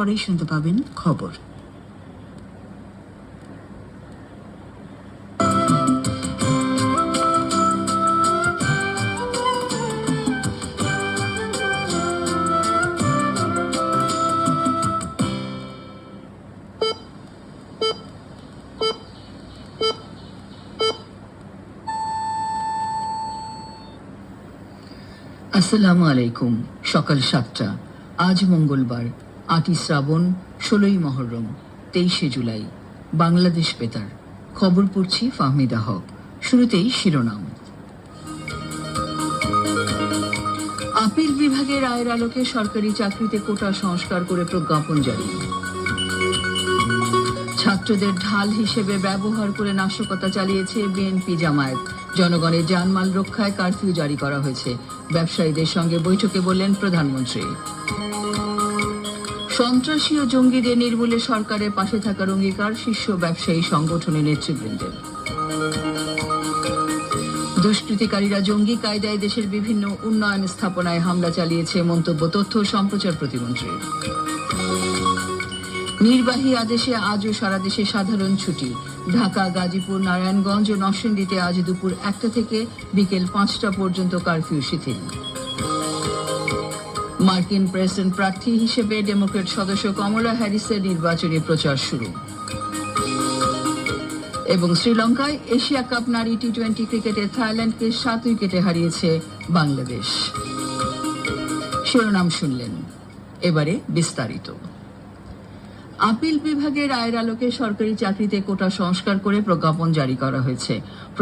পরেই শুনতে পাবেন খবর। আসসালামু আলাইকুম সকাল সাতটা। আজ মঙ্গলবার আটই শ্রাবণ, ষোলোই মহরম, তেইশে জুলাই, বাংলাদেশ বেতার। খবর পড়ছি ফাহমিদা হক। শুরুতেই শিরোনাম। আপিল বিভাগের রায়ের আলোকে সরকারি চাকরিতে কোটা সংস্কার করে প্রজ্ঞাপন জারি। ছাত্রদের ঢাল হিসেবে ব্যবহার করে নাশকতা চালিয়েছে বিএনপি জামায়াত। জনগণের জানমাল রক্ষায় কারফিউ জারি করা হয়েছে। ব্যবসায়ীদের সঙ্গে বৈঠকে বললেন প্রধানমন্ত্রী। সন্ত্রাসী ও জঙ্গিদের নির্মূলে সরকারের পাশে থাকার অঙ্গীকার শীর্ষ ব্যবসায়ী সংগঠনের নেতৃবৃন্দের। দুষ্কৃতিকারীরা জঙ্গি কায়দায় দেশের বিভিন্ন উন্নয়ন স্থাপনায় হামলা চালিয়েছে মন্তব্য তথ্য সম্প্রচার প্রতিমন্ত্রী। নির্বাহী আদেশে আজও সারা দেশে সাধারণ ছুটি। ঢাকা, গাজীপুর, নারায়ণগঞ্জ ও নরসিংদীতে আজ দুপুর একটা থেকে বিকেল পাঁচটা পর্যন্ত কারফিউ শিথিল। মার্কিন প্রেসিডেন্ট প্রার্থী হিসেবে ডেমোক্রেট সদস্য কমলা হ্যারিসের নির্বাচনী প্রচার শুরু। এবং শ্রীলঙ্কায় এশিয়া কাপ নারী টি টোয়েন্টি ক্রিকেটে থাইল্যান্ডকে সাত উইকেটে হারিয়েছে বাংলাদেশ। শিরোনাম শুনলেন। এবারে বিস্তারিত। আপিল বিভাগের রায়ের আলোকে সরকারি চাকরিতে কোটা সংস্কার করে প্রজ্ঞাপন জারি করা হয়েছে।